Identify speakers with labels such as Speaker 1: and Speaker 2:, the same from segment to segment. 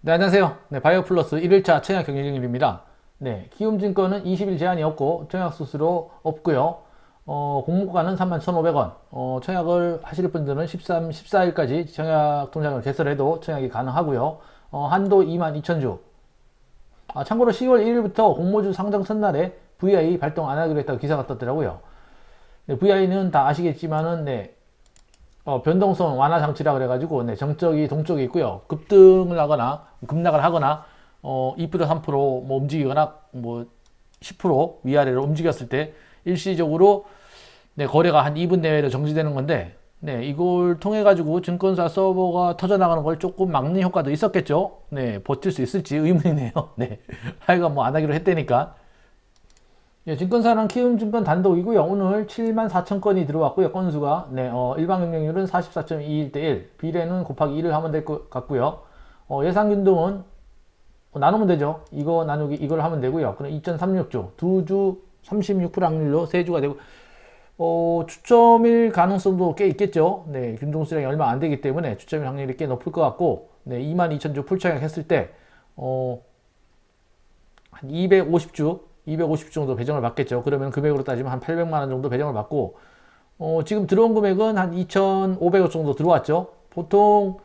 Speaker 1: 네, 안녕하세요. 네, 바이오 플러스 1일차 청약 경쟁률입니다. 네, 키움증권은 20일 제한이 없고 청약 수수료 없고요. 어, 공모가는 31,500원. 어, 청약을 하실 분들은 13, 14일까지 청약 통장을 개설해도 청약이 가능하고요. 어, 한도 22,000주. 아, 참고로 10월 1일부터 공모주 상장 첫날에 VI 발동 안 하기로 했다고 기사가 떴더라고요. 네, VI는 다 아시겠지만은 네, 어, 변동성 완화 장치라 그래가지고 네, 정적이 동쪽에 있고요. 급등을 하거나 급락을 하거나 어, 2% 3%뭐 움직이거나 뭐 10% 위아래로 움직였을 때 일시적으로 네, 거래가 한 2분 내외로 정지되는 건데 네, 이걸 통해 가지고 증권사 서버가 터져 나가는 걸 조금 막는 효과도 있었겠죠. 네, 버틸 수 있을지 의문이네요. 네. 하여간 뭐 안 하기로 했다니까. 예, 증권사는 키움증권 단독이고요. 오늘 7만 4천 건이 들어왔고요. 건수가 네, 어, 일반 경쟁률은 44.21대 1, 비례는 곱하기 1을 하면 될 것 같고요. 어, 예상 균등은 어, 나누면 되죠. 이거 나누기 이걸 하면 되고요. 그럼 2.36주, 두주 36% 확률로 세 주가 되고 어, 추첨일 가능성도 꽤 있겠죠. 네, 균등 수량이 얼마 안 되기 때문에 추첨일 확률이 꽤 높을 것 같고 네, 22,000주 풀청약 했을 때 어, 한 250주, 250주 정도 배정을 받겠죠. 그러면 금액으로 따지면 한 800만 원 정도 배정을 받고 어, 지금 들어온 금액은 한 2,500억 정도 들어왔죠. 보통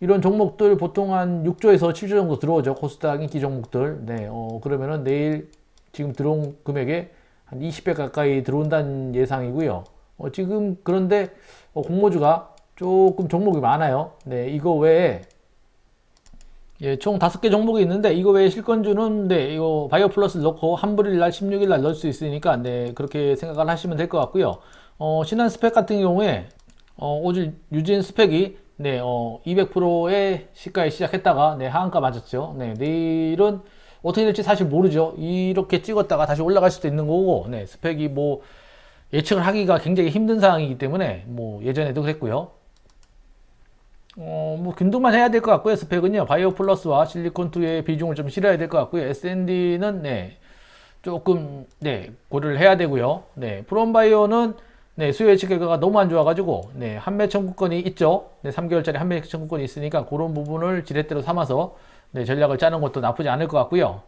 Speaker 1: 이런 종목들 보통 한 6조에서 7조 정도 들어오죠. 코스닥 인기 종목들. 네, 어, 그러면은 내일 지금 들어온 금액에 한 20배 가까이 들어온다는 예상이고요. 어, 지금 그런데 어, 공모주가 조금 종목이 많아요. 네, 이거 외에 예, 총 다섯 개 종목이 있는데 이거 외에 실권주는 네, 이거 바이오 플러스를 넣고 한불일 날 16일 날 넣을 수 있으니까 네, 그렇게 생각을 하시면 될 것 같고요. 어, 신한 스펙 같은 경우에 어, 오늘 유진 스펙이 네, 어, 200%의 시가에 시작했다가 네, 하한가 맞았죠. 네, 내일은 어떻게 될지 사실 모르죠. 이렇게 찍었다가 다시 올라갈 수도 있는 거고, 네, 스펙이 뭐 예측을 하기가 굉장히 힘든 상황이기 때문에 뭐 예전에도 그랬고요. 어, 뭐 균등만 해야 될 것 같고요. 스펙은요. 바이오 플러스와 실리콘 2의 비중을 좀 실어야 될 것 같고요. S&D는 네. 조금 네, 고려를 해야 되고요. 네. 프롬바이오는 네, 수요 예측 결과가 너무 안 좋아가지고 네, 한매 청구권이 있죠. 네, 3개월짜리 한매 청구권이 있으니까 그런 부분을 지렛대로 삼아서 네, 전략을 짜는 것도 나쁘지 않을 것 같고요.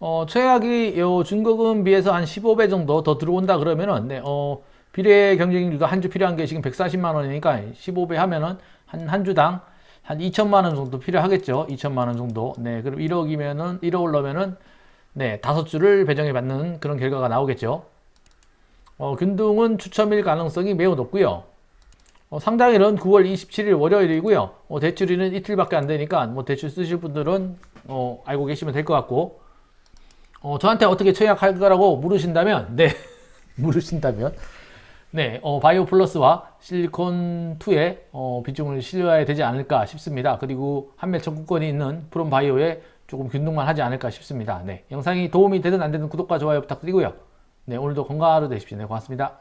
Speaker 1: 어, 최악이 요 중거금 비해서 한 15배 정도 더 들어온다 그러면은 네, 어, 비례 경쟁률도 한 주 필요한 게 지금 140만 원이니까 15배 하면은 한 한 주당 한 2천만 원 정도 필요하겠죠. 2천만 원 정도. 네, 그럼 1억이면은 1억을 넣으면은 네, 다섯 주를 배정해 받는 그런 결과가 나오겠죠. 어, 균등은 추첨일 가능성이 매우 높고요. 어, 상당일은 9월 27일 월요일이고요. 어, 대출일은 이틀밖에 안 되니까 뭐 대출 쓰실 분들은 어, 알고 계시면 될 것 같고 어, 저한테 어떻게 청약할 거라고 물으신다면 네 물으신다면 네 어, 바이오 플러스와 실리콘 2의 어, 비중을 실어야 되지 않을까 싶습니다. 그리고 한매 청구권이 있는 프롬 바이오에 조금 균등만 하지 않을까 싶습니다. 네 영상이 도움이 되든 안 되든 구독과 좋아요 부탁드리고요. 네 오늘도 건강한 하루 되십시오. 네 고맙습니다.